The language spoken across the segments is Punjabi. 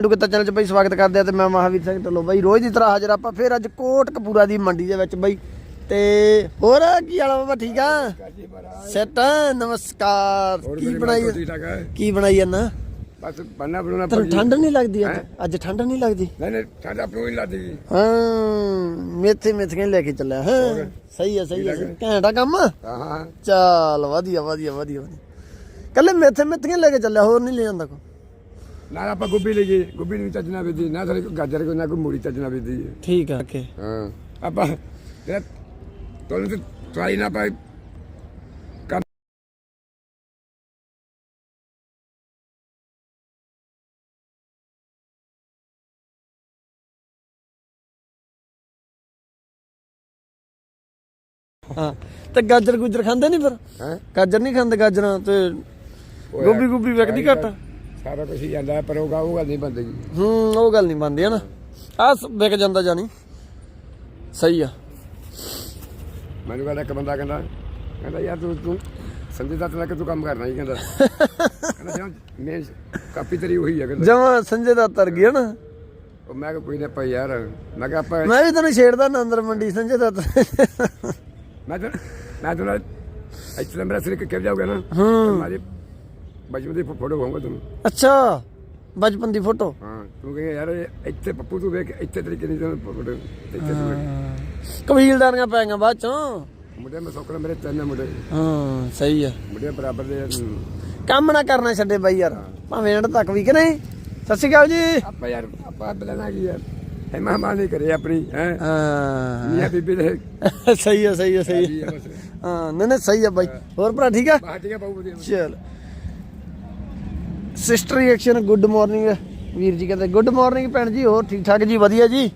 ਕਿਤਾ ਚੈਨਲ 'ਚ ਬਈ ਸਵਾਗਤ ਕਰਦੇ ਆ ਤੇ ਮੈਂ ਮਹਾਵੀਰ ਸਿੰਘ ਢੱਲੋਂ। ਬਈ ਰੋਜ਼ ਦੀ ਤਰ੍ਹਾਂ ਹਾਜ਼ਰ ਆਪਾਂ ਫਿਰ ਅੱਜ ਕੋਟ ਕਪੂਰਾ ਦੀ ਮੰਡੀ ਦੇ ਵਿੱਚ ਬਈ। ਤੇ ਹੋਰ ਕੀ ਹਾਲ ਆ ਬਾਬਾ ਠੀਕ ਆ? ਸੈਟ ਨਮਸਕਾਰ। ਕੀ ਬਣਾਈ ਕੀ ਬਣਾਈ ਜਾਂਦਾ ਬਸ ਬੰਨਾ ਬਣਾਉਣਾ ਤੈਨੂੰ। ਠੰਡ ਨਹੀਂ ਲੱਗਦੀ ਅੱਜ? ਠੰਡ ਨਹੀਂ ਲੱਗਦੀ? ਨਹੀਂ ਨਹੀਂ ਸਾਡਾ ਆਪਣੋ ਹੀ ਲਾਦੀ ਜੀ। ਹਾਂ ਮੇਥੇ ਮੇਥੀਆਂ ਲੈ ਕੇ ਚੱਲਿਆ। ਹਾਂ ਸਹੀ ਆ ਸਹੀ ਆ। ਘੈਂਟ ਕੰਮ? ਹਾਂ ਚੱਲ ਵਧੀਆ ਵਧੀਆ ਵਧੀਆ ਕੱਲੇ ਮੇਥੇ ਮੇਥੀਆਂ ਲੈ ਕੇ ਚੱਲਿਆ ਹੋਰ ਨਹੀਂ ਲੈ ਜਾਂਦਾ ਕੋ ਨਾ ਆਪਾਂ ਗੋਭੀ ਲਈਏ ਗੋਭੀ ਨੂੰ ਵੀ ਚੱਜਣਾ ਵੇਦੀ ਨਾ ਸਾਰੇ ਗਾਜਰ ਕੋ ਨਾ ਕੋਈ ਮੂੜੀ ਚੱਜਣਾ ਵੇਦੀ ਠੀਕ ਆ ਓਕੇ। ਹਾਂ ਆਪਾਂ ਤੇ ਤੋਲ ਤੇ ਟਰਾਈ ਨਾ ਪਾਈ ਹਾਂ ਤੇ ਗਾਜਰ ਗੁਜਰ ਖਾਂਦੇ ਨਹੀਂ ਫਿਰ? ਹੈ? ਗਾਜਰ ਨਹੀਂ ਖਾਂਦੇ ਗਾਜਰਾਂ ਤੇ ਗੋਭੀ ਗੋਭੀ ਵਿਕਦੀ ਘੱਟ? ਸਾਰਾ ਕੁਝ ਹੀ ਜਾਂਦਾ ਹੈ, ਪਰ ਉਹ ਗਾ- ਉਹ ਗੱਲ ਨਹੀਂ ਬੰਦੇ ਜੀ ਹੂੰ ਉਹ ਗੱਲ ਨਹੀਂ ਮੰਨਦੀ ਹਨਾ? ਆ ਵਿਕ ਜਾਂਦਾ ਜਾਨੀ। ਸਹੀ ਆ। ਮੈਨੂੰ ਕਹਿੰਦਾ ਇੱਕ ਬੰਦਾ ਕਹਿੰਦਾ ਕਹਿੰਦਾ ਯਾਰ ਤੂੰ ਤੂੰ ਸੰਜੇ ਦਾ ਤੱਕ ਤੂੰ ਕੰਮ ਕਰਨਾ ਹੀ ਕਹਿੰਦਾ। ਕਹਿੰਦਾ ਜਾਂ ਮੈਂ ਕਾਪੀ ਤੇਰੀ ਉਹੀ ਹੈ ਕਹਿੰਦਾ। ਜਮਾ ਸੰਜੇ ਦਾ ਤਰ ਗਿਆ ਨਾ। ਉਹ ਮੈਂ ਕਿਹਾ ਕੋਈ ਨਾ ਭਾਈ ਯਾਰ ਮੈਂ ਕਿਹਾ ਆਪਾਂ ਮੈਂ ਵੀ ਤੈਨੂੰ ਛੇੜਦਾ ਨਾ ਅੰਦਰ ਮੰਡੀ ਸੰਜੇ ਦਾ ਮੈਂ ਤਾਂ ਮੈਂ ਤਾਂ ਇੱਥੇ ਮੇਰਾ ਸਿਰ ਕਿੱਥੇ ਜਾਊਗਾ ਨਾ। ਹੂੰ। ਮਾਰੇ ਬਚਪਨ ਦੀ ਫੋਟੋ ਹੋਊਗਾ ਤੁਹਾਨੂੰ। ਅੱਛਾ ਬਚਪਨ ਦੀ ਫੋਟੋ? ਹਾਂ ਤੂੰ ਕਹੇ ਯਾਰ ਇਹ ਇੱਥੇ ਪੱਪੂ ਤੂੰ ਵੇਖ ਇੱਥੇ ਤਰੀਕੇ ਨਹੀਂ ਤੈਨੂੰ ਫੋਟੋ ਇੱਥੇ ਤੂੰ ਕਬੀਲਦਾਰੀਆਂ ਪੈ ਗਈਆਂ ਬਾਅਦ ਚੋਂ? ਮੁੰਡੇ ਮੈਂ ਸੋਕਣਾ ਮੇਰੇ ਤਿੰਨ ਮੁੰਡੇ। ਹਾਂ ਸਹੀ ਆ। ਮੁੰਡੇ ਬਰਾਬਰ ਦੇ ਹਮ, ਕੰਮ ਨਾ ਕਰਨਾ ਛੱਡੇ ਬਾਈ ਯਾਰ। ਭਾਵੇਂ ਐਂਡ ਤੱਕ ਵੀ ਕਿ ਨਹੀਂ? ਸਤਿ ਸ਼੍ਰੀ ਅਕਾਲ ਜੀ। ਆਪਾਂ ਯਾਰ ਆਪਾਂ ਬਲਣਾ ਕੀ ਯਾਰ। ਹੈ ਮਹਿਮਾਨ ਨਹੀਂ ਕਰੇ ਆਪਣੀ ਹੈ। ਹਾਂ। ਮੀਆਂ ਬੀਬੀ ਦੇ ਸਹੀ ਆ ਸਹੀ ਆ ਸਹੀ ਆ। ਆ ਹਾਂ ਨਹੀਂ ਨਹੀਂ ਸਹੀ ਆ ਬਾਈ। ਹੋਰ ਭਰਾ ਠੀਕ ਆ? ਬਾਹਰ ਠੀਕ ਹੈ ਬਹੁਤ ਵਧੀਆ। ਚਲ। ਸਿਸਟਰ ਰਿਐਕਸ਼ਨ ਗੁੱਡ ਮਾਰਨਿੰਗ ਵੀਰ ਜੀ ਕਹਿੰਦੇ ਗੁੱਡ ਮਾਰਨਿੰਗ ਭੈਣ ਜੀ, ਹੋਰ ਠੀਕ ਠਾਕ ਜੀ, ਵਧੀਆ ਜੀ।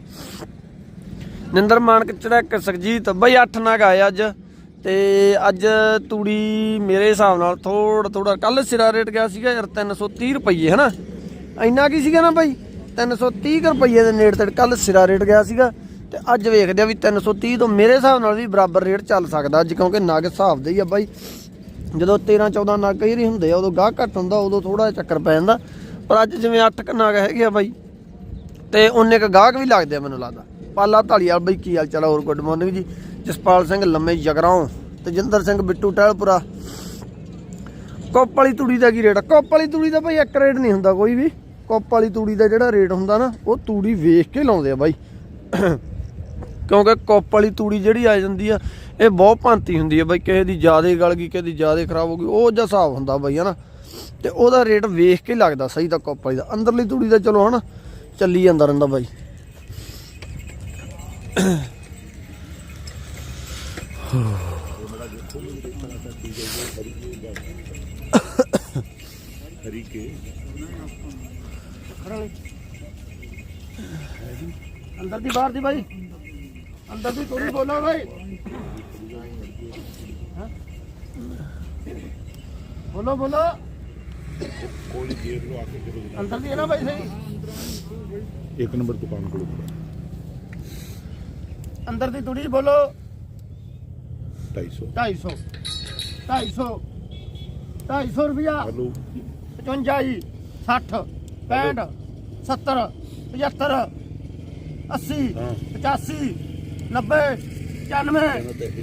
ਨਿੰਦਰ ਮਾਨਕ ਚੜਕ ਸੁਖਜੀਤ, ਬਈ 8 ਨਗ ਆਏ ਅੱਜ, ਤੇ ਅੱਜ ਤੂੜੀ ਮੇਰੇ ਹਿਸਾਬ ਨਾਲ ਥੋੜਾ ਥੋੜਾ ਕੱਲ ਸਿਰਾ ਰੇਟ ਗਿਆ ਸੀਗਾ ਯਾਰ 330 ਰੁਪਏ ਹਨਾ? ਇੰਨਾ ਕੀ ਸੀਗਾ ਨਾ ਬਾਈ? 330 ਕੁ ਰੁਪਏ ਦੇ ਨੇੜੇ ਤੇ ਕੱਲ ਸਿਰਾ ਰੇਟ ਗਿਆ ਸੀਗਾ, ਤੇ ਅੱਜ ਵੇਖਦੇ ਆ ਵੀ 330 ਤੋਂ ਮੇਰੇ ਹਿਸਾਬ ਨਾਲ ਵੀ ਬਰਾਬਰ ਰੇਟ ਚੱਲ ਸਕਦਾ ਅੱਜ, ਕਿਉਂਕਿ ਨਗ ਹਿਸਾਬ ਦੇ ਹੀ ਆ ਬਾਈ। ਜਦੋਂ 13 14 ਨਗ ਕਈ ਵਾਰੀ ਹੁੰਦੇ ਆ, ਉਦੋਂ ਗਾਹ ਘੱਟ ਹੁੰਦਾ, ਉਦੋਂ ਥੋੜਾ ਚੱਕਰ ਪੈ ਜਾਂਦਾ। ਪਰ ਅੱਜ ਜਿਵੇਂ 8 ਕ ਨਗ ਹੈਗੇ ਆ ਬਾਈ, ਤੇ ਉਹਨੇ ਕ ਗਾਹਕ ਵੀ ਲੱਗਦੇ ਆ ਮੈਨੂੰ ਲੱਗਦਾ। ਪਾਲਾ ਢਾਲੀਵਾਲ ਬਾਈ, ਕੀ ਹਾਲ ਚਾਲ ਹੋਰ ਗੁੱਡ ਮਾਰਨਿੰਗ ਜੀ। ਜਸਪਾਲ ਸਿੰਘ, ਲੰਮੇ ਜਗਰਾਉਂ ਤਜਿੰਦਰ ਸਿੰਘ, ਬਿੱਟੂ ਟਹਿਲਪੁਰਾ। ਕੋਪ ਵਾਲੀ ਤੂੜੀ ਦਾ ਕੀ ਰੇਟ ਆ? ਕੋਪ ਵਾਲੀ ਤੂੜੀ ਦਾ ਬਾਈ ਇੱਕ ਰੇਟ ਨਹੀਂ ਹੁੰਦਾ ਕੋਈ ਵੀ। ਕੋਪ ਵਾਲੀ ਤੂੜੀ ਦਾ ਜਿਹੜਾ ਰੇਟ ਹੁੰਦਾ ਨਾ, ਉਹ ਤੂੜੀ ਵੇਖ ਕੇ ਲਾਉਂਦੇ ਆ ਬਾਈ। ਕਿਉਂਕਿ ਕੋਪ ਵਾਲੀ ਤੂੜੀ ਜਿਹੜੀ ਆ ਜਾਂਦੀ ਆ ਇਹ ਬਹੁਤ ਭਾਂਤੀ ਹੁੰਦੀ ਆ ਬਾਈ, ਕਿਸੇ ਦੀ ਜ਼ਿਆਦੇ ਗਲ ਗਈ, ਕਿਸੇ ਦੀ ਜ਼ਿਆਦੇ ਖਰਾਬ ਹੋ ਗਈ, ਉਹ ਜਿਹਾ ਹਿਸਾਬ ਹੁੰਦਾ ਬਾਈ, ਹਨਾ। ਤੇ ਉਹਦਾ ਰੇਟ ਵੇਖ ਕੇ ਲੱਗਦਾ ਸਹੀ ਤਾਂ ਕੋਪ ਵਾਲੀ ਦਾ। ਅੰਦਰਲੀ ਤੂੜੀ ਦਾ ਚਲੋ, ਹਨਾ, ਚੱਲੀ ਜਾਂਦਾ ਰਹਿੰਦਾ ਬਾਈ। ਅੰਦਰ ਦੀ ਬਾਹਰ ਦੀ ਬਾਈ। ਅੰਦਰ ਦੀ ਤੂੜੀ ਬੋਲੋ ਬਾਈ। ਹਾਂ? ਬੋਲੋ ਬੋਲੋ। ਅੰਦਰ ਦੀ ਹੈ ਨਾ ਬਾਈ ਸਹੀ? ਇੱਕ ਨੰਬਰ ਦੁਕਾਨ ਕੋਲ ਅੰਦਰ ਦੀ ਤੂੜੀ ਬੋਲੋ। 250 250 250 250 ਰੁਪਿਆ ਹਲੋ। 55 ਜੀ 60 65 70 75 80 ਹਾਂ। 85 90 95 ਪੈਸੇ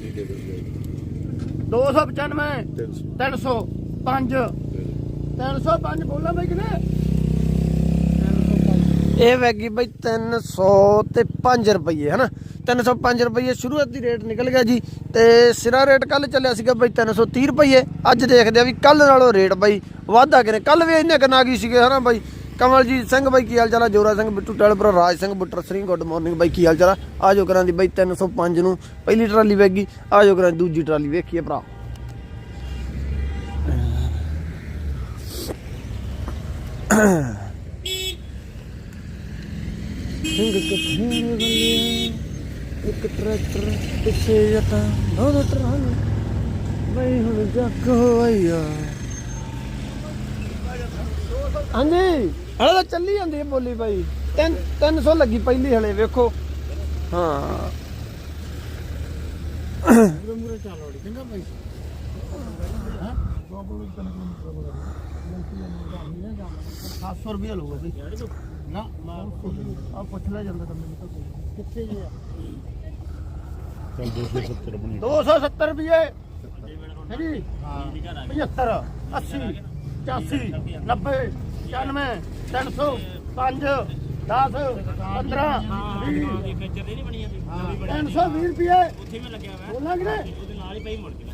295 300 305 305 ਬੋਲਾਂ ਬਈ ਕਿਨੇ? ਇਹ ਵੈਗੀ ਬਈ 300 ਤੇ 5 ਰੁਪਏ ਹਨਾ? 305 ਰੁਪਏ ਸ਼ੁਰੂਆਤੀ ਰੇਟ ਨਿਕਲ ਗਿਆ ਜੀ, ਤੇ ਸਿਰਾ ਰੇਟ ਕੱਲ ਚੱਲਿਆ ਸੀਗਾ ਬਈ 330 ਰੁਪਏ ਅੱਜ ਦੇਖਦੇ ਆ ਵੀ ਕੱਲ ਨਾਲੋਂ ਰੇਟ ਬਈ ਵਾਧਾ ਕਿਨੇ ਕੱਲ ਵੀ ਇੰਨੇ ਕਨਾਗੀ ਸੀਗੇ, ਹਨਾ ਬਾਈ? ਕਮਲਜੀਤ ਸਿੰਘ ਬਾਈ ਕੀ ਹਾਲ ਚਾਲ ਆ? ਜੋਰਾ ਸਿੰਘ ਬਿੱਟੂ ਟੈਲਪੁਰ, ਰਾਜ ਸਿੰਘ ਬੁੱਟਰ ਸਿੰਘ, ਗੁੱਡ ਮਾਰਨਿੰਗ ਬਾਈ ਕੀ ਹਾਲ ਚਾਲ ਆ? ਆਜੋ ਕਰਾਂ ਦੀ ਬਾਈ 305 ਨੂੰ ਪਹਿਲੀ ਟਰਾਲੀ ਵੈਗੀ ਆਜੋ ਕਰਾਂ ਦੂਜੀ ਟਰਾਲੀ ਵੇਖੀਏ ਭਰਾ। ਸਿੰਘ ਕਿੱਥੇ ਬੱਲੇ ਇੱਕ ਟਰੈਕਟਰ ਪਿੱਛੇ ਜਟਾ ਦੋ ਦੋ ਟਰਾਂ ਬਈ ਹੁਣ ਜੱਗ ਹੋਇਆ ਹਾਂਜੀ। ਹਲੇ ਤਾਂ ਚੱਲੀ ਜਾਂਦੀ ਹੈ ਬੋਲੀ ਬਾਈ। 3 300 ਲੱਗੀ ਪਹਿਲੀ ਹਲੇ, ਵੇਖੋ। ਹਾਂ। ਮੂਰੇ ਚੱਲ ਵੜੀ ਚੰਗਾ ਬਾਈ ਹਾਂ 700 ਰੁਪਏ। ਲਊਗਾ ਬਈ ਨਾ ਆ ਪੁੱਛ ਲੈ ਜਾਂਦਾ ਤਾਂ ਮੈਨੂੰ ਤਾਂ ਕਿੱਥੇ ਜੇ ਆ ਚੱਲ 270 ਬਣੀ 270 ਰੁਪਏ ਹੈ ਜੀ? 75 80 85 90 95 300 5 10 15 20 320 ਰੁਪਏ ਉੱਥੇ ਮੈਂ ਲੱਗਿਆ ਹੋਇਆ ਬੋਲਾਂ ਕਿ ਉਹਦੇ ਨਾਲ ਹੀ ਪਈ ਮੁੜ ਕੇ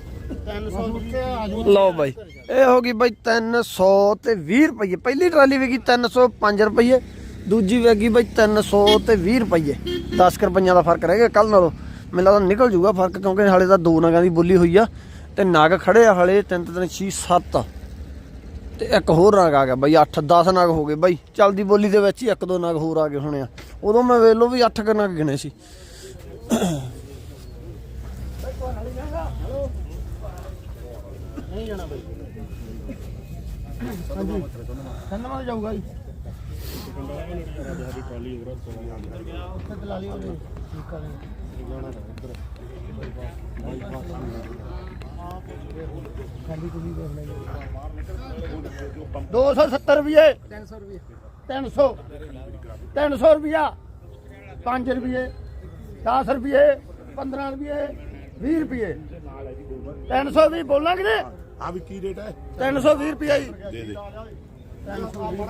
ਲਓ ਬਾਈ, ਇਹ ਹੋ ਗਈ ਬਾਈ 300 ਤੇ 20 ਰੁਪਏ। ਪਹਿਲੀ ਟਰਾਲੀ ਵੇਗੀ 305 ਰੁਪਏ, ਦੂਜੀ ਵੇਗੀ ਬਾਈ 300 ਤੇ 20 ਰੁਪਏ। 10 ਰੁਪਈਆਂ ਦਾ ਫ਼ਰਕ ਰਹਿ ਗਿਆ ਕੱਲ ਨਾਲੋਂ। ਮੈਨੂੰ ਲੱਗਦਾ ਨਿਕਲ ਜੂਗਾ ਫ਼ਰਕ ਕਿਉਂਕਿ ਹਾਲੇ ਤਾਂ ਦੋ ਨਗਾਂ ਦੀ ਬੋਲੀ ਹੋਈ ਆ ਤੇ ਨਗ ਖੜੇ ਆ ਹਾਲੇ 3 3 6 7 ਤੇ ਇੱਕ ਹੋਰ ਨਗ ਆ ਗਿਆ ਬਾਈ 8 10 ਨਗ ਹੋ ਗਏ ਬਾਈ। ਚਲਦੀ ਬੋਲੀ ਦੇ ਵਿੱਚ ਹੀ ਇੱਕ ਦੋ ਨਗ ਹੋਰ ਆ ਗਏ ਹੋਣੇ ਆ। ਉਦੋਂ ਮੈਂ ਵੇਖ ਵੀ 8 ਨਗ ਗਿਣੇ ਸੀ। ਨਹੀਂ ਜਾਣਾ ਬਈ ਹਾਂਜੀ। ਸੰਨਮਾ ਜਾਊਗਾ ਜੀ ਉੱਥੇ ਦਲਾਲੀ ਉਹਦੇ ਠੀਕ ਆ ਖਾਲੀ ਤੁਸੀਂ ਦੇਖ ਲੈ 270 ਰੁਪਏ 300 ਰੁਪਏ। 300 300 ਰੁਪਿਆ 5 ਰੁਪਏ। 10 ਰੁਪਏ। 15 ਰੁਪਏ 20 ਰੁਪਏ 320 ਬੋਲਾਂਗੇ ਨੇ ਆ ਵੀ ਕੀ ਰੇਟ ਹੈ? 320 ਰੁਪਏ ਜੀ। ਦੇ ਦੇ।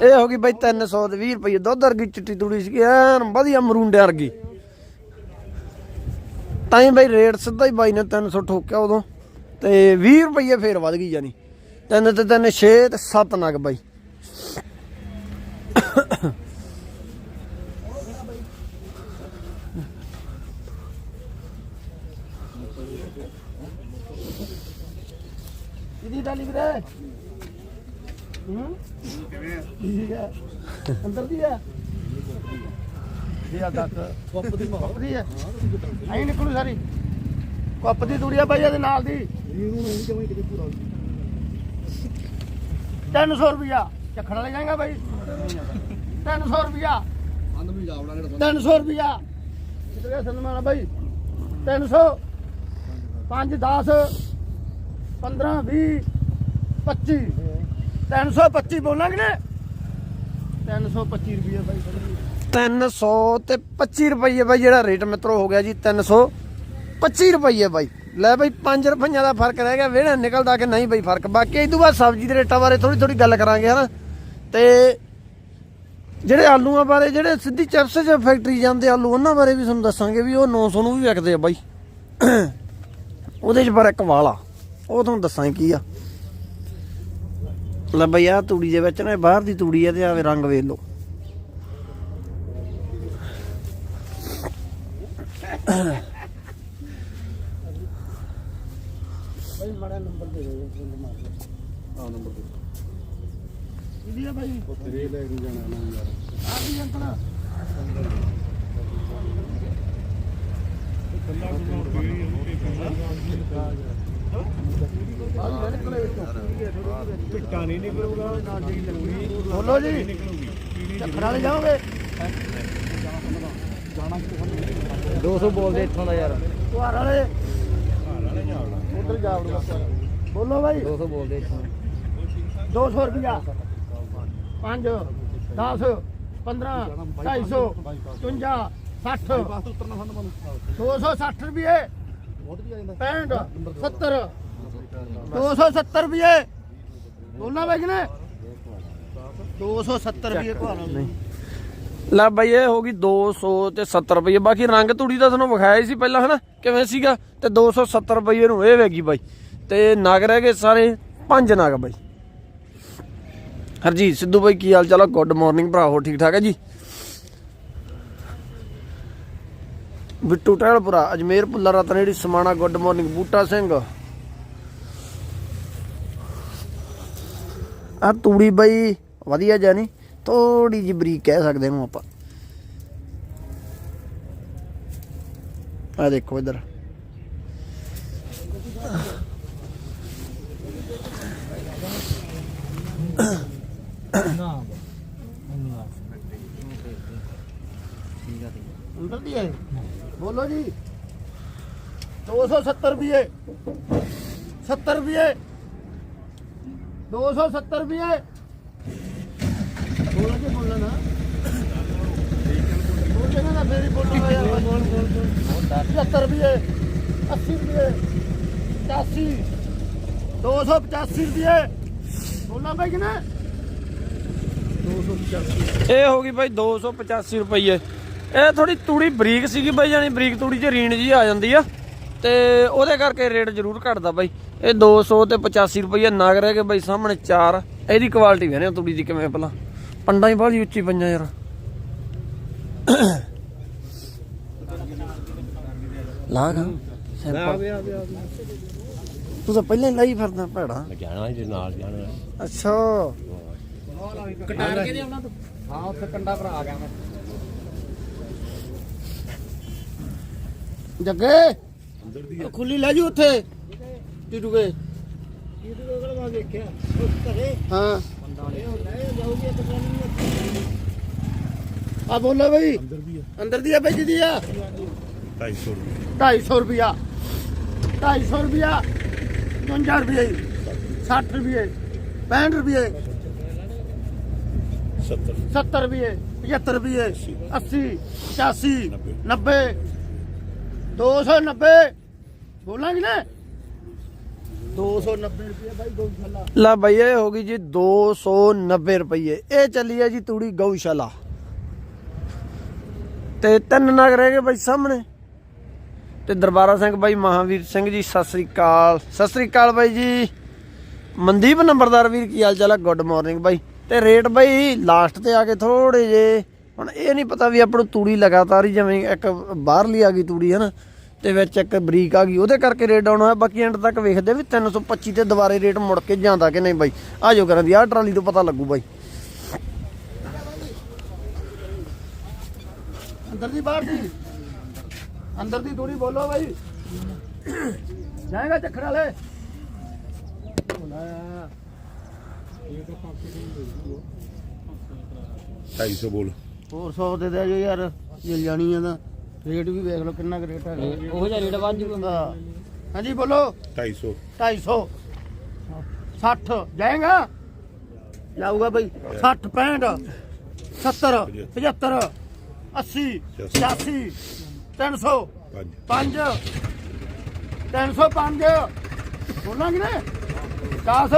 ਇਹ ਹੋ ਗਈ ਬਾਈ 300 ਤੇ 20 ਰੁਪਏ ਦੁੱਧ ਵਰਗੀ ਚਿੱਟੀ ਤੂੜੀ ਸੀ ਐਨ ਵਧੀਆ ਮਰੂੰਡਿਆਂ ਵਰਗੀ। ਤਾਂ ਹੀ ਬਾਈ ਰੇਟ ਸਿੱਧਾ ਹੀ ਬਾਈ ਨੇ 300 ਠੋਕਿਆ ਉਦੋਂ। ਤੇ 20 ਰੁਪਏ ਫੇਰ ਵੱਧ ਗਈ ਯਾਨੀ ਤਿੰਨ ਤੇ ਤਿੰਨ 6 ਤੇ 7 ਨਗ ਬਾਈ। ਕਿਦੀ ਡਾਲੀ ਵੀਰੇ? ਹੂੰ? ਕਿਵੇਂ ਠੀਕ ਹੈ? ਅੰਦਰ ਦੀ ਆ 6 ਆ 10 ਕੁੱਪ ਦੀ ਮਾਹੌਲ ਹੈ ਐਂ ਨਿਕਲੂ ਸਾਰੀ। ਕੁੱਪ ਦੀ ਦੂਰੀ ਆ ਬਾਈ ਇਹਦੇ ਨਾਲ ਦੀ। 300 ਰੁਪਿਆ ਚੱਖਣ ਲੈ ਜਾਏਗਾ ਬਾਈ। 300 ਰੁਪਿਆ ਅੰਦ ਵੀ ਜਾਵੜਾ 300 ਰੁਪਿਆ ਕਿਤੇ ਸਨਮਾਨ ਬਾਈ? 300 5 10 15 20 25 325 ਬੋਲਾਂਗੇ ਨੇ। 325 ਰੁਪਏ ਬਾਈ। 300 ਤੇ 25 ਰੁਪਏ ਬਾਈ ਜਿਹੜਾ ਰੇਟ ਮਿੱਤਰੋ ਹੋ ਗਿਆ ਜੀ 325 ਰੁਪਏ ਬਾਈ। ਲੈ ਬਾਈ 5 ਰੁਪਈਆਂ ਦਾ ਫ਼ਰਕ ਰਹਿ ਗਿਆ ਵੇੜਾ ਨਿਕਲਦਾ ਕਿ ਨਹੀਂ ਬਾਈ ਫ਼ਰਕ? ਬਾਕੀ ਇਹ ਤੋਂ ਬਾਅਦ ਸਬਜ਼ੀ ਦੇ ਰੇਟਾਂ ਬਾਰੇ ਥੋੜੀ ਥੋੜੀ ਗੱਲ ਕਰਾਂਗੇ, ਹਨਾ? ਤੇ ਜਿਹੜੇ ਆਲੂਆਂ ਬਾਰੇ, ਜਿਹੜੇ ਸਿੱਧੀ ਚਿਪਸ ਚ ਫੈਕਟਰੀ ਜਾਂਦੇ ਆਲੂ, ਉਹਨਾਂ ਬਾਰੇ ਵੀ ਤੁਹਾਨੂੰ ਦੱਸਾਂਗੇ ਵੀ ਉਹ 900 ਨੂੰ ਵੀ ਵਿਕਦੇ ਆ ਬਾਈ। ਉਹਦੇ ਚ ਪਰ ਇੱਕ ਵਾਲਾ, ਉਹ ਤੁਹਾਨੂੰ ਦੱਸਾਂ ਕੀ ਆ। ਲੈ ਬਈ ਆ ਤੂੜੀ ਦੇ ਵਿੱਚ ਨਾ ਬਾਹਰ ਦੀ ਤੂੜੀ ਆ ਤੇ ਆਵੇ ਰੰਗ ਵੇਖ ਲਓ ਬਾਈ ਮਾੜਾ ਨੰਬਰ ਦੇ ਦਿਓ ਫੋਨ ਮਾਰ ਕੇ ਆ ਨੰਬਰ ਦੇ ਕਿਹਦੀ ਆ ਤੇਰੇ ਲੈ ਕੇ ਜਾਣਾ ਨਾ ਯਾਰ ਆ ਵੀ ਅੰਕਲ ਪਿੱਟਾ ਨਹੀਂ ਨਿਕਲੂਗਾ ਨਾ ਜੀ ਲੱਗੂਗੀ ਬੋਲੋ ਜੀ। ਚੱਕਰ ਵਾਲੇ ਜਾਓਗੇ? 200 ਬੋਲਦੇ ਇੱਥੋਂ ਦਾ ਯਾਰ। ਤੁਹਾਰ ਵਾਲੇ। ਉਧਰ ਜਾ ਬੋਲੋ ਬਾਈ। 200 ਬੋਲਦੇ ਇੱਥੋਂ। 200 ਰੁਪਿਆ 5 10 15 250 55 60 260 ਰੁਪਏ। 65 70 270 ਰੁਪਏ। ਬੋਲਣਾ ਬਾਈ 270 ਰੁਪਏ ਕੋਲ ਲੈ ਬਾਈ, ਇਹ ਹੋ ਗਈ 200 ਤੇ 70 ਰੁਪਏ। ਬਾਕੀ ਰੰਗ ਤੂੜੀ ਦਾ ਤੁਹਾਨੂੰ ਵਿਖਾਇਆ ਹੀ ਸੀ ਪਹਿਲਾਂ, ਹਨਾ? ਕਿਵੇਂ ਸੀਗਾ? ਤੇ 270 ਰੁਪਏ ਨੂੰ ਇਹ ਵੇਗੀ ਬਾਈ। ਤੇ ਨਗ ਰਹਿ ਗਏ ਸਾਰੇ ਪੰਜ ਨਗ ਬਾਈ। ਹਰਜੀਤ ਸਿੱਧੂ ਬਾਈ, ਕੀ ਹਾਲ ਚਾਲ ਆ? ਗੁੱਡ ਮਾਰਨਿੰਗ ਭਰਾ ਠੀਕ ਠਾਕ ਹੈ ਜੀ? Bittu Tehlpura, Ajmer Bhulla Ratneri Samana good morning Buta Singh. ਆ ਤੂੜੀ ਬਾਈ, ਵਧੀਆ ਜਾਨੀ ਥੋੜੀ ਜਿਹੀ ਬਰੀਕ ਕਹਿ ਸਕਦੇ ਇਹਨੂੰ ਆਪਾਂ। ਆ ਦੇਖੋ ਇਧਰ। ਅੰਦਰ ਦੀ ਹੈ ਬੋਲੋ ਜੀ 270 ਰੁਪਏ 70 ਰੁਪਏ 270 ਰੁਪਏ ਬੋਲੋ ਜੀ ਬੋਲਣਾ ਨਾ ਤੇਰੀ ਬੋਲੋ ਯਾਰ 75 ਰੁਪਏ 80 ਰੁਪਏ 85 285 ਰੁਪਏ ਬੋਲਾਂ ਭਾਈ ਕਿਨੇ 285 ਇਹ ਹੋ ਗਈ ਬਾਈ 285 ਰੁਪਏ ਇਹ ਥੋੜੀ ਤੂੜੀ ਬਰੀਕ ਸੀਗੀ ਬਾਈ ਜਾਨੀ ਬਰੀਕ ਤੂੜੀ 'ਚ ਰੀਣ ਜੀ ਆ ਜਾਂਦੀ ਆ। ਤੇ ਉਹਦੇ ਕਰਕੇ ਰੇਟ ਜ਼ਰੂਰ ਘਟਦਾ ਬਾਈ। ਇਹ 200 ਤੇ 85 ਰੁਪਏ ਨਗ ਰਹਿ ਗਏ ਬਾਈ ਸਾਹਮਣੇ ਚਾਰ। ਇਹਦੀ ਕੁਆਲਿਟੀ ਵੇਨੇ ਤੂੜੀ ਦੀ ਕਿਵੇਂ ਭਲਾ ਪੰਡਾਂ ਹੀ ਬਾਹਲੀ ਉੱਚੀ ਪਈਆਂ ਯਾਰ। ਲਾਗ ਤੂੰ ਤਾਂ ਪਹਿਲਾਂ ਹੀ ਲਾਈ ਫਿਰਦਾ ਭੈੜਾ। ਜਾਣਾ ਜੀ ਨਾਲ ਜਾਣਾ। ਅੱਛਾ। ਹਾਂ ਉੱਥੇ ਕੰਡਾ ਭਰਾ ਆ ਗਿਆ ਮੈਂ। ਜੱਗੇ। ਖੁੱਲੀ ਲੈ ਜੂ ਉੱਥੇ। ਟੀਟੂ ਕੇ। ਟੀਟੂ ਕੋਲ ਮੈਂ ਦੇਖਿਆ ਉਸ ਘਰੇ ਹਾਂ। ਆ ਬੋਲੋ ਬਈ। ਅੰਦਰ ਦੀ ਅੰਦਰ ਦੀ ਆ ਬਈ ਦੀ ਆ। 250 250 ਰੁਪਿਆ 250 ਰੁਪਿਆ 50 ਰੁਪਏ 60 ਰੁਪਏ 65 ਰੁਪਏ 70 70 ਰੁਪਏ 75 ਰੁਪਏ 80 85 90 290 ਬੋਲਾਂਗੇ ਨਾ। 290 ਰੁਪਏ ਬਾਈ ਗਊਸ਼ਾਲਾ। ਲਾ ਬਈ, ਇਹ ਹੋ ਗਈ ਜੀ 290 ਰੁਪਏ। ਇਹ ਚੱਲੀ ਹੈ ਜੀ ਤੂੜੀ ਗਊਸ਼ਾਲਾ। ਤੇ ਤਿੰਨ ਨਗ ਰਹਿ ਗਏ ਬਾਈ ਸਾਹਮਣੇ। ਤੇ ਦਰਬਾਰਾ ਸਿੰਘ ਬਾਈ ਮਹਾਵੀਰ ਸਿੰਘ ਜੀ, ਸਤਿ ਸ੍ਰੀ ਅਕਾਲ। ਸਤਿ ਸ੍ਰੀ ਅਕਾਲ ਬਾਈ ਜੀ। ਮਨਦੀਪ ਨੰਬਰਦਾਰ ਵੀਰ, ਕੀ ਹਾਲ ਚਾਲ ਹੈ ਗੁੱਡ ਮਾਰਨਿੰਗ ਬਾਈ। ਤੇ ਰੇਟ ਬਾਈ ਲਾਸਟ ਤੇ ਆ ਕੇ ਥੋੜੇ ਜੇ ਹੁਣ ਇਹ ਨਹੀਂ ਪਤਾ ਵੀ ਆਪਾਂ ਨੂੰ ਤੂੜੀ ਲਗਾਤਾਰ ਹੀ ਜਿਵੇਂ ਇੱਕ ਬਾਹਰਲੀ ਆ ਗਈ ਤੂੜੀ ਹੈ ਨਾ ਤੇ ਵਿੱਚ ਇੱਕ ਬਰੀਕ ਆ ਗਈ। ਉਹਦੇ ਕਰਕੇ ਰੇਟ ਡਾਊਨ ਹੋਇਆ। ਬਾਕੀ ਐਂਡ ਤੱਕ ਵੇਖਦੇ ਵੀ 325 ਤੇ ਦੁਬਾਰੇ ਰੇਟ ਮੁੜ ਕੇ ਜਾਂਦਾ ਕਿ ਨਹੀਂ ਬਾਈ। ਆ ਜੋ ਕਰਾਂ ਦੀ ਆਹ ਟਰਾਲੀ ਤੋਂ ਪਤਾ ਲੱਗੂ ਬਾਈ। ਅੰਦਰ ਦੀ ਬਾਹਰ ਦੀ। ਅੰਦਰ ਦੀ ਦੂਰੀ ਬੋਲੋ ਬਾਈ। ਜਾਏਗਾ ਚੱਖੜ ਵਾਲੇ। 250 ਬੋਲ। ਹੋਰ 100 ਦੇ ਦੇ ਜੋ ਯਾਰ ਮਿਲ ਜਾਣੀ ਆ ਤਾਂ। ਰੇਟ ਵੀ ਵੇਖ ਲਓ ਕਿੰਨਾ ਕੁ ਰੇਟ ਹੈਗਾ। ਉਹ ਜਿਹਾ ਰੇਟ ਵੱਧ ਜੂਗਾ। ਹਾਂ। ਹਾਂਜੀ ਬੋਲੋ। 250 250 60 ਜਾਏਗਾ? ਜਾਊਗਾ ਬਈ। 60 65 70 75 80 85 300 5 5 305 ਬੋਲਾਂਗੇ ਨਾ 10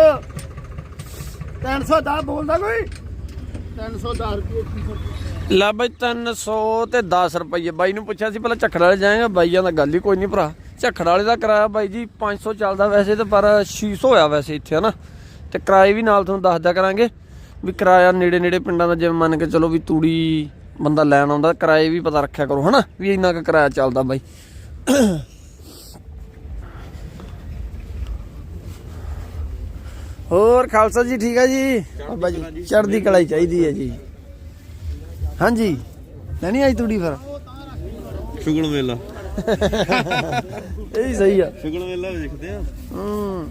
310 ਬੋਲਦਾ ਕੋਈ? 310 ਰੁਪਏ। ਲੈ ਬਾਈ 300 ਤੇ 10 ਰੁਪਏ ਬਾਈ ਨੂੰ ਪੁੱਛਿਆ ਸੀ ਪਹਿਲਾਂ ਝੱਖੜ ਵਾਲੇ ਜਾਏਗਾ? ਬਾਈਆਂ ਦਾ ਗੱਲ ਹੀ ਕੋਈ ਨਹੀਂ ਭਰਾ। ਝੱਖੜ ਵਾਲੇ ਦਾ ਕਿਰਾਇਆ ਬਾਈ ਜੀ 500 ਚੱਲਦਾ ਵੈਸੇ ਤੇ ਪਰ 600 ਹੋਇਆ ਵੈਸੇ ਇੱਥੇ ਹਨਾ? ਤੇ ਕਿਰਾਏ ਵੀ ਨਾਲ ਤੁਹਾਨੂੰ ਦੱਸਦਾ ਕਰਾਂਗੇ ਵੀ ਕਿਰਾਇਆ ਨੇੜੇ ਨੇੜੇ ਪਿੰਡਾਂ ਦਾ ਜਿਵੇਂ ਮੰਨ ਕੇ ਚਲੋ ਵੀ ਤੂੜੀ ਬੰਦਾ ਲੈਣ ਆਉਂਦਾ ਕਿਰਾਏ ਵੀ ਪਤਾ ਰੱਖਿਆ ਕਰੋ ਹਨਾ? ਵੀ ਇੰਨਾ ਕੁ ਕਿਰਾਇਆ ਚੱਲਦਾ ਬਾਈ। ਹੋਰ ਖਾਲਸਾ ਜੀ ਠੀਕ ਆ ਜੀ? ਬਾਬਾ ਜੀ ਚੜ੍ਹਦੀ ਕਲਾਈ ਚਾਹੀਦੀ ਹੈ ਜੀ। ਹਾਂਜੀ। ਲੈਣੀ ਆਈ ਤੂੜੀ ਫਿਰ? ਸ਼ੁਗਲ ਵੇਲਾ ਇਹ ਵੀ ਸਹੀ ਆ। ਸ਼ੁਗਲ ਵੇਲਾ ਦੇਖਦੇ ਆ। ਹੂੰ।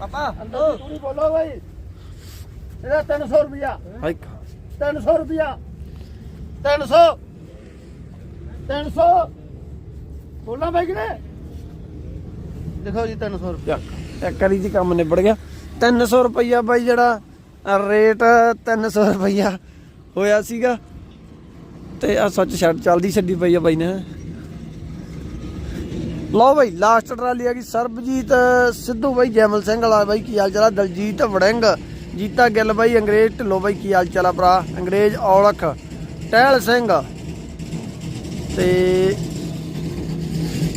ਪਾਪਾ ਅੰਦਰ ਦੀ ਤੂੰ ਬੋਲੋ ਬਾਈ। ਇਹਦਾ 300 ਰੁਪਿਆ ਹਾਈ 300 ਰੁਪਿਆ 300 300 ਬੋਲਾਂ ਬਾਈ ਕਿਨੇ ਦੇਖੋ ਜੀ 300 ਰੁਪਿਆ ਇੱਕ ਵਾਰੀ ਜੀ ਕੰਮ ਨਿਬੜ ਗਿਆ। 300 ਰੁਪਈਆ ਬਾਈ ਜਿਹੜਾ ਰੇਟ 300 ਰੁਪਈਆ ਹੋਇਆ ਸੀਗਾ। ਤੇ ਆ ਸੱਚ ਛੱਡ, ਚੱਲਦੀ ਛੱਡੀ ਪਈ ਆ ਬਾਈ ਨੇ। ਲਓ ਬਾਈ ਲਾਸਟ ਟਰਾਲੀ ਆ ਗਈ ਸਰਬਜੀਤ, ਸਿੱਧੂ ਬਾਈ, ਜੈਮਲ ਸਿੰਘ ਵਾਲਾ ਬਾਈ, ਕੀ ਹਾਲ ਚਾਲ ਦਲਜੀਤ ਵੜਿੰਗ, ਜੀਤਾ ਗਿੱਲ ਬਾਈ, ਅੰਗਰੇਜ਼ ਢਿੱਲੋ ਬਾਈ, ਕੀ ਹਾਲ ਚਾਲ ਆ ਭਰਾ? ਅੰਗਰੇਜ਼ ਔਲਖ, ਟਹਿਲ ਸਿੰਘ। ਤੇ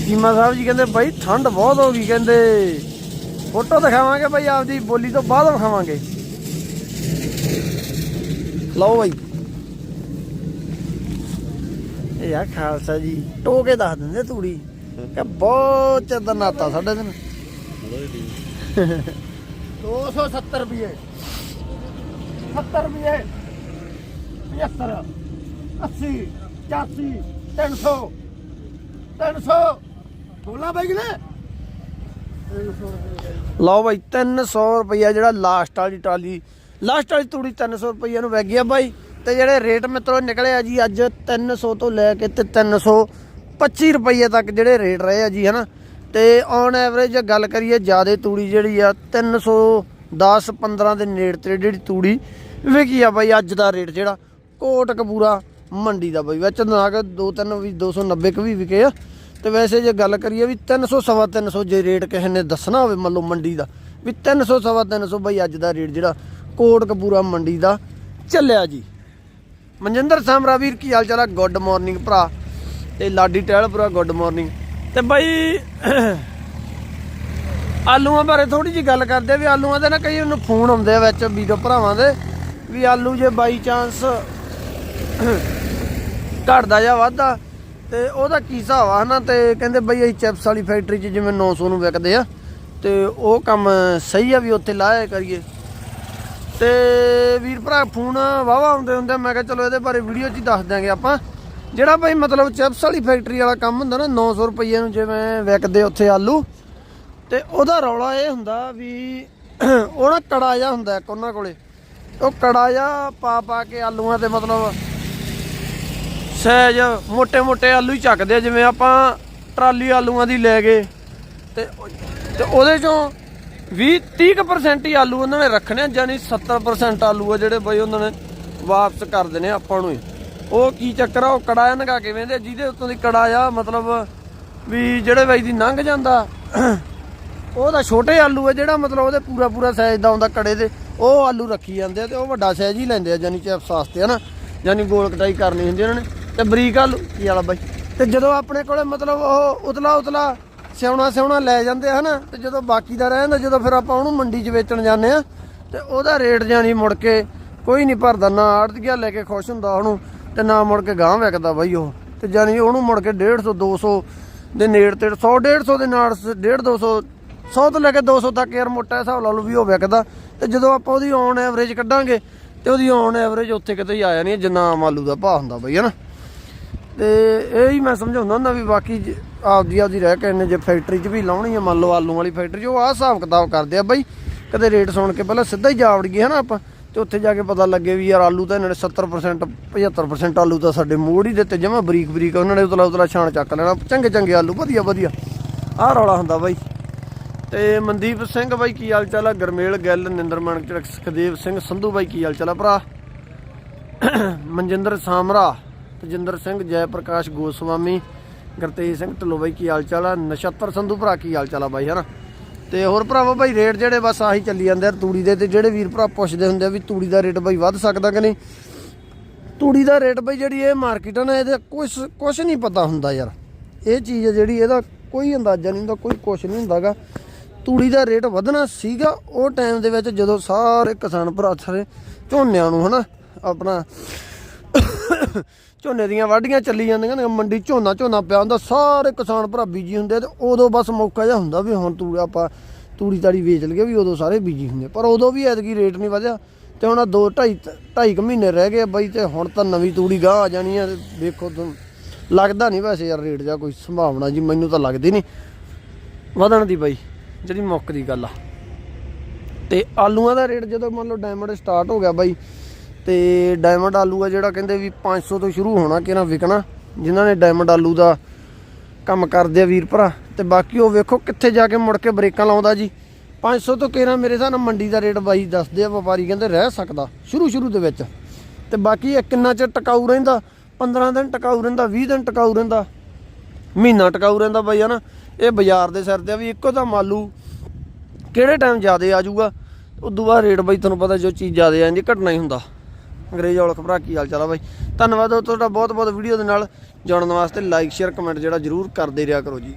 ਚੀਮਾ ਸਾਹਿਬ ਜੀ ਕਹਿੰਦੇ, ਬਾਈ, ਠੰਡ ਬਹੁਤ ਹੋ ਗਈ, ਕਹਿੰਦੇ। ਫੋਟੋ ਦਿਖਾਵਾਂਗੇ ਬਾਈ, ਆਪਦੀ ਬੋਲੀ ਤੋਂ ਬਾਅਦ ਵਿਖਾਵਾਂਗੇ। ਲਓ ਬਾਈ। ਇਹ ਆ ਖਾਲਸਾ ਜੀ, ਟੋਕੇ ਦੱਸ ਦਿੰਦੇ ਤੂੜੀ। ਕਿ ਬਹੁਤ ਚਿਰ ਦਾ ਨਾਤਾ ਸਾਡੇ ਦਿਨ 270 ਰੁਪਏ। 70 ਰੁਪਏ। 75 80 84 300 300 ਬੋਲਾਂ ਬਾਈ ਕਿਨੇ 300 ਰੁਪਏ ਲਓ ਬਾਈ 300 ਰੁਪਈਆ ਜਿਹੜਾ ਲਾਸਟ ਵਾਲੀ ਟਰਾਲੀ ਲਾਸਟ ਵਾਲੀ ਤੂੜੀ 300 ਰੁਪਈਆ ਨੂੰ ਵਗ ਗਿਆ ਬਾਈ। ਤੇ ਜਿਹੜੇ ਰੇਟ ਮਿੱਤਰੋ ਨਿਕਲੇ ਆ ਜੀ ਅੱਜ 300 ਤੋਂ ਲੈ ਕੇ ਤੇ 325 ਰੁਪਈਏ ਤੱਕ ਜਿਹੜੇ ਰੇਟ ਰਹੇ ਆ ਜੀ, ਹਨਾ? ਤੇ ਔਨ ਐਵਰੇਜ ਗੱਲ ਕਰੀਏ, ਜਿਆਦੇ ਤੂੜੀ ਜਿਹੜੀ ਆ 310 15 ਦੇ ਨੇੜੇ ਤੇ ਜਿਹੜੀ ਤੂੜੀ ਵਿਕੀ ਆ ਬਾਈ, ਅੱਜ ਦਾ ਰੇਟ ਜਿਹੜਾ ਕੋਟ ਕਪੂਰਾ ਮੰਡੀ ਦਾ ਬਾਈ। ਵਿੱਚ ਨਾਗ ਦੋ ਤਿੰਨ ਵੀ 290 ਕ ਵੀ ਵਿਕੇ ਆ। ਤੇ ਵੈਸੇ ਜੇ ਗੱਲ ਕਰੀਏ ਵੀ 300 ਸਵਾ 300 ਜੇ ਰੇਟ ਕਿਸੇ ਨੇ ਦੱਸਣਾ ਹੋਵੇ, ਮੰਨ ਲਓ ਮੰਡੀ ਦਾ, ਵੀ 300 ਸਵਾ 300 ਬਈ ਅੱਜ ਦਾ ਰੇਟ ਜਿਹੜਾ ਕੋਟ ਕਪੂਰਾ ਮੰਡੀ ਦਾ ਚੱਲਿਆ ਜੀ। ਮਨਜਿੰਦਰ ਸਾਮਰਾ ਵੀਰ, ਕੀ ਹਾਲ ਚਾਲ ਆ? ਗੁੱਡ ਮਾਰਨਿੰਗ ਭਰਾ। ਤੇ ਲਾਡੀ ਟਹਿਲਪੁਰਾ ਗੁੱਡ ਮਾਰਨਿੰਗ ਤੇ ਬਾਈ, ਆਲੂਆਂ ਬਾਰੇ ਥੋੜੀ ਜੀ ਗੱਲ ਕਰਦੇ ਵੀ ਆਲੂਆਂ ਦੇ ਨਾ ਕਈ ਉਹਨੂੰ ਫੋਨ ਆਉਂਦੇ ਆ ਵਿੱਚ ਵੀਰੋ ਭਰਾਵਾਂ ਦੇ, ਵੀ ਆਲੂ ਜੇ ਬਾਈ ਚਾਂਸ ਘਟਦਾ ਜਾਂ ਵੱਧਦਾ ਤੇ ਉਹਦਾ ਕੀ ਹਿਸਾਬ ਆ ਹਨਾ, ਤੇ ਕਹਿੰਦੇ ਬਈ ਅਸੀਂ ਚਿਪਸ ਵਾਲੀ ਫੈਕਟਰੀ 'ਚ ਜਿਵੇਂ 900 ਨੂੰ ਵਿਕਦੇ ਆ, ਤੇ ਉਹ ਕੰਮ ਸਹੀ ਆ ਵੀ ਉੱਥੇ ਲਾਇਆ ਕਰੀਏ। ਤੇ ਵੀਰ ਭਰਾ, ਫੋਨ ਵਾਵਾ ਆਉਂਦੇ ਹੁੰਦੇ ਮੈਂ ਕਿਹਾ ਚਲੋ ਇਹਦੇ ਬਾਰੇ ਵੀਡੀਓ 'ਚ ਹੀ ਦੱਸ ਦਿਆਂਗੇ ਆਪਾਂ। ਜਿਹੜਾ ਭਾਈ ਮਤਲਬ ਚਿਪਸ ਵਾਲੀ ਫੈਕਟਰੀ ਵਾਲਾ ਕੰਮ ਹੁੰਦਾ ਨਾ 900 ਰੁਪਏ ਨੂੰ ਜਿਵੇਂ ਵਿਕਦੇ ਉੱਥੇ ਆਲੂ, ਤੇ ਉਹਦਾ ਰੌਲਾ ਇਹ ਹੁੰਦਾ ਵੀ ਉਹ ਨਾ ਕੜਾ ਜਿਹਾ ਹੁੰਦਾ ਇੱਕ ਉਹਨਾਂ ਕੋਲੇ, ਉਹ ਕੜਾ ਜਿਹਾ ਪਾ ਪਾ ਕੇ ਆਲੂਆਂ ਤੇ ਮਤਲਬ ਸਾਈਜ਼ ਮੋਟੇ ਮੋਟੇ ਆਲੂ ਹੀ ਚੱਕਦੇ ਆ, ਜਿਵੇਂ ਆਪਾਂ ਟਰਾਲੀ ਆਲੂਆਂ ਦੀ ਲੈ ਗਏ। ਤੇ ਤੇ ਉਹਦੇ ਚੋਂ 20 30% ਹੀ ਆਲੂ ਉਹਨਾਂ ਨੇ ਰੱਖਣੇ ਆ ਜਾਨੀ 70% ਆਲੂ ਆ ਜਿਹੜੇ ਬਈ ਉਹਨਾਂ ਨੇ ਵਾਪਸ ਕਰ ਦੇਣੇ ਆਪਾਂ ਨੂੰ ਹੀ। ਉਹ ਕੀ ਚੱਕਰ ਆ, ਉਹ ਕੜਾਇਆ ਨਗਾ ਕੇ ਵੇਂਦੇ ਜਿਹਦੇ ਉੱਤੋਂ ਦੀ ਕੜਾ ਆ, ਮਤਲਬ ਵੀ ਜਿਹੜੇ ਬਾਈ ਦੀ ਲੰਘ ਜਾਂਦਾ, ਉਹ ਤਾਂ ਛੋਟੇ ਆਲੂ ਹੈ ਜਿਹੜਾ ਮਤਲਬ ਉਹਦੇ ਪੂਰਾ ਪੂਰਾ ਸਾਈਜ਼ ਦਾ ਹੁੰਦਾ ਕੜੇ ਦੇ, ਉਹ ਆਲੂ ਰੱਖੀ ਜਾਂਦੇ ਆ ਤੇ ਉਹ ਵੱਡਾ ਸਾਈਜ਼ ਹੀ ਲੈਂਦੇ ਆ ਜਾਨੀ ਚਿਪਸ ਵਾਸਤੇ ਹਨਾ ਜਾਨੀ ਗੋਲ ਕਟਾਈ ਕਰਨੀ ਹੁੰਦੀ ਉਹਨਾਂ ਨੇ। ਤੇ ਬਰੀਕ ਆਲੂ ਕੀ ਵਾਲਾ ਬਾਈ। ਤੇ ਜਦੋਂ ਆਪਣੇ ਕੋਲੇ ਮਤਲਬ ਉਹ ਉਤਲਾ ਉਤਲਾ ਸਿਉਣਾ ਸਿਉਣਾ ਲੈ ਜਾਂਦੇ ਆ ਹਨਾ, ਤੇ ਜਦੋਂ ਬਾਕੀ ਦਾ ਰਹਿ ਜਾਂਦਾ, ਜਦੋਂ ਫਿਰ ਆਪਾਂ ਉਹਨੂੰ ਮੰਡੀ 'ਚ ਵੇਚਣ ਜਾਂਦੇ ਆ, ਤੇ ਉਹਦਾ ਰੇਟ ਜਾਨੀ ਮੁੜ ਕੇ ਕੋਈ ਨਹੀਂ ਭਰਦਾ, ਨਾ ਆੜਤੀਆ ਲੈ ਕੇ ਖੁਸ਼ ਹੁੰਦਾ ਉਹਨੂੰ, ਤੇ ਨਾ ਮੁੜ ਕੇ ਗਾਂ ਵਿਕਦਾ ਬਾਈ ਉਹ। ਤੇ ਜਾਨੀ ਉਹਨੂੰ ਮੁੜ ਕੇ 150 200 ਦੇ ਨੇੜ ਤੇ 100 150 ਦੇ ਨਾਲ 150 200 100 ਤੋਂ ਲੈ ਕੇ 200 ਤੱਕ ਯਾਰ ਮੋਟਾ ਹਿਸਾਬ ਲਾ ਲਓ ਵੀ ਉਹ ਵਿਕਦਾ ਤੇ ਜਦੋਂ ਆਪਾਂ ਉਹਦੀ ਔਨ ਐਵਰੇਜ ਕੱਢਾਂਗੇ, ਤੇ ਉਹਦੀ ਔਨ ਐਵਰੇਜ ਉੱਥੇ ਕਿਤੇ ਹੀ ਆ ਜਾਣੀ ਜਿੰਨਾ ਆਮ ਆਲੂ ਦਾ ਭਾਅ ਹੁੰਦਾ ਬਈ, ਹਨਾ। ਤੇ ਇਹ ਹੀ ਮੈਂ ਸਮਝਾਉਂਦਾ ਹੁੰਦਾ ਵੀ ਬਾਕੀ ਜ- ਆਪਦੀ ਆਪਦੀ ਰਹਿ ਕੇ ਇਹਨੇ ਜੇ ਫੈਕਟਰੀ 'ਚ ਵੀ ਲਾਉਣੀ ਆ, ਮੰਨ ਲਓ ਆਲੂ ਵਾਲੀ ਫੈਕਟਰੀ 'ਚ, ਉਹ ਆਹ ਹਿਸਾਬ ਕਿਤਾਬ ਕਰਦੇ ਆ ਬਾਈ, ਕਦੇ ਰੇਟ ਸੁਣ ਕੇ ਪਹਿਲਾਂ ਸਿੱਧਾ ਹੀ ਜਾ ਵੜ ਗਏ ਹਨਾ ਆਪਾਂ, ਤੇ ਉੱਥੇ ਜਾ ਕੇ ਪਤਾ ਲੱਗੇ ਵੀ ਯਾਰ ਆਲੂ ਤਾਂ ਇਹਨਾਂ ਨੇ 70% 75% ਆਲੂ ਤਾਂ ਸਾਡੇ ਮੋੜ ਹੀ ਦਿੱਤੇ, ਜਮਾ ਬਰੀਕ ਬਰੀਕ ਉਹਨਾਂ ਨੇ ਉਤਲਾ ਉਤਲਾ ਛਾਣ ਚੱਕ ਲੈਣਾ ਚੰਗੇ ਚੰਗੇ ਆਲੂ ਵਧੀਆ ਵਧੀਆ ਆਹ ਰੌਲਾ ਹੁੰਦਾ ਬਾਈ। ਤੇ ਮਨਦੀਪ ਸਿੰਘ ਬਾਈ, ਕੀ ਹਾਲ ਚਾਲ ਆ? ਗਰਮੇਲ ਗਿੱਲ ਨਿੰਦਰ ਮਾਨਕ ਸੁਖਦੇਵ ਸਿੰਘ ਸੰਧੂ ਬਾਈ, ਕੀ ਹਾਲ ਚਾਲ ਆ ਭਰਾ? ਮਨਜਿੰਦਰ ਸਾਮਰਾ ਤਜਿੰਦਰ ਸਿੰਘ ਜੈ ਪ੍ਰਕਾਸ਼ ਗੋਸਵਾਮੀ, ਗੁਰਤੇਜ ਸਿੰਘ ਢਿੱਲੋਂ ਬਾਈ, ਕੀ ਹਾਲ ਚਾਲ ਆ? ਨਛੱਤਰ ਸੰਧੂ ਭਰਾ, ਕੀ ਹਾਲ ਚਾਲ ਆ ਬਾਈ, ਹਨਾ? ਤੇ ਹੋਰ ਭਰਾਵਾ ਬਾਈ, ਰੇਟ ਜਿਹੜੇ ਬਸ ਆਹੀ ਚੱਲੀ ਜਾਂਦੇ ਆ, ਤੂੜੀ ਦੇ, ਤੇ ਜਿਹੜੇ ਵੀਰ ਭਰਾ ਪੁੱਛਦੇ ਹੁੰਦੇ ਆ ਵੀ ਤੂੜੀ ਦਾ ਰੇਟ ਬਾਈ ਵੱਧ ਸਕਦਾ ਕਿ ਨਹੀਂ? ਤੂੜੀ ਦਾ ਰੇਟ ਬਾਈ ਜਿਹੜੀ ਇਹ ਮਾਰਕੀਟ ਆ ਨਾ, ਇਹਦੇ ਕੁਝ ਕੁਝ ਨਹੀਂ ਪਤਾ ਹੁੰਦਾ ਯਾਰ। ਇਹ ਚੀਜ਼ ਹੈ ਜਿਹੜੀ, ਇਹਦਾ ਕੋਈ ਅੰਦਾਜ਼ਾ ਨਹੀਂ ਹੁੰਦਾ, ਕੋਈ ਕੁਝ ਨਹੀਂ ਹੁੰਦਾਗਾ। ਤੂੜੀ ਦਾ ਰੇਟ ਵਧਣਾ ਸੀਗਾ, ਉਹ ਟਾਈਮ ਦੇ ਵਿੱਚ ਜਦੋਂ ਸਾਰੇ ਕਿਸਾਨ ਭਰਾ ਸਾਰੇ ਝੋਨਿਆਂ ਨੂੰ, ਹਨਾ, ਆਪਣਾ ਝੋਨੇ ਦੀਆਂ ਵਾਢੀਆਂ ਚੱਲੀ ਜਾਂਦੀਆਂ ਨੇ, ਮੰਡੀ ਝੋਨਾ ਝੋਨਾ ਪਿਆ ਹੁੰਦਾ, ਸਾਰੇ ਕਿਸਾਨ ਭਰਾ ਬੀਜੀ ਹੁੰਦੇ ਤੇ ਉਦੋਂ ਬਸ ਮੌਕਾ ਜਿਹਾ ਹੁੰਦਾ ਵੀ ਹੁਣ ਤੂੜੀ ਆਪਾਂ ਤੂੜੀ ਤਾੜੀ ਵੇਚ ਲਈਏ ਵੀ ਉਦੋਂ ਸਾਰੇ ਬੀਜੀ ਹੁੰਦੇ ਪਰ ਉਦੋਂ ਵੀ ਐਤਕੀ ਰੇਟ ਨਹੀਂ ਵਧਿਆ ਤੇ ਹੁਣ 2 2.5 2.5 ਮਹੀਨੇ ਰਹਿ ਗਏ ਬਈ ਤੇ ਹੁਣ ਤਾਂ ਨਵੀਂ ਤੂੜੀ ਗਾਹ ਆ ਜਾਣੀ ਆ ਤੇ ਵੇਖੋ ਲੱਗਦਾ ਨਹੀਂ ਵੈਸੇ ਯਾਰ ਰੇਟ ਜਾਂ ਕੋਈ ਸੰਭਾਵਨਾ ਜੀ, ਮੈਨੂੰ ਤਾਂ ਲੱਗਦੀ ਨਹੀਂ। ਵਧਣ ਦੀ ਬਾਈ, ਜਿਹੜੀ ਮੁੱਕ ਦੀ ਗੱਲ ਆ। ਤੇ ਆਲੂਆਂ ਦਾ ਰੇਟ ਜਦੋਂ ਮੰਨ ਲਓ ਡਾਇਮੰਡ ਸਟਾਰਟ ਹੋ ਗਿਆ ਬਾਈ ਤੇ ਡਾਇਮੰਡ ਆਲੂ ਆ ਜਿਹੜਾ ਕਹਿੰਦੇ ਵੀ 500 ਤੋਂ ਸ਼ੁਰੂ ਹੋਣਾ ਕਿਹਨਾਂ ਵਿਕਣਾ, ਜਿਨ੍ਹਾਂ ਨੇ ਡਾਇਮੰਡ ਆਲੂ ਦਾ ਕੰਮ ਕਰਦੇ ਆ ਵੀਰ ਭਰਾ। ਤੇ ਬਾਕੀ ਉਹ ਵੇਖੋ ਕਿੱਥੇ ਜਾ ਕੇ ਮੁੜ ਕੇ ਬ੍ਰੇਕਾਂ ਲਾਉਂਦਾ ਜੀ। 500 ਤੋਂ ਕਿਹਨਾਂ ਮੇਰੇ ਹਿਸਾਬ ਨਾਲ ਮੰਡੀ ਦਾ ਰੇਟ ਬਾਈ ਦੱਸਦੇ ਆ, ਵਪਾਰੀ ਕਹਿੰਦੇ ਰਹਿ ਸਕਦਾ ਸ਼ੁਰੂ ਸ਼ੁਰੂ ਦੇ ਵਿੱਚ। ਤੇ ਬਾਕੀ ਇਹ ਕਿੰਨਾ ਚਿਰ ਟਿਕਾਊ ਰਹਿੰਦਾ? 15 ਦਿਨ ਟਿਕਾਊ ਰਹਿੰਦਾ 20 ਦਿਨ ਟਿਕਾਊ ਰਹਿੰਦਾ। ਮਹੀਨਾ ਟਿਕਾਊ ਰਹਿੰਦਾ ਬਾਈ, ਹਨਾ? ਇਹ ਬਾਜ਼ਾਰ ਦੇ ਸਿਰ ਤੇ ਆ ਵੀ ਇੱਕੋ ਤਾਂ ਮਾਲੂ ਕਿਹੜੇ ਟਾਈਮ ਜ਼ਿਆਦਾ ਆ ਜਾਊਗਾ? ਉਦੋਂ ਬਾਅਦ ਰੇਟ ਬਾਈ ਤੁਹਾਨੂੰ ਪਤਾ ਜੋ ਚੀਜ਼ ਜ਼ਿਆਦਾ ਆ ਜਾਂਦੀ, ਘਟਣਾ ਹੀ ਹੁੰਦਾ। ਅੰਗਰੇਜ਼ ਔਲਖ ਭਰਾ, ਕੀ ਹਾਲ ਚਾਲ ਆ ਬਾਈ? ਧੰਨਵਾਦ ਤੁਹਾਡਾ ਬਹੁਤ ਬਹੁਤ ਵੀਡੀਓ ਦੇ ਨਾਲ। ਜੁੜਨ ਵਾਸਤੇ ਲਾਈਕ ਸ਼ੇਅਰ ਕਮੈਂਟ ਜਿਹੜਾ ਜਰੂਰ ਕਰਦੇ ਰਿਹਾ ਕਰੋ ਜੀ।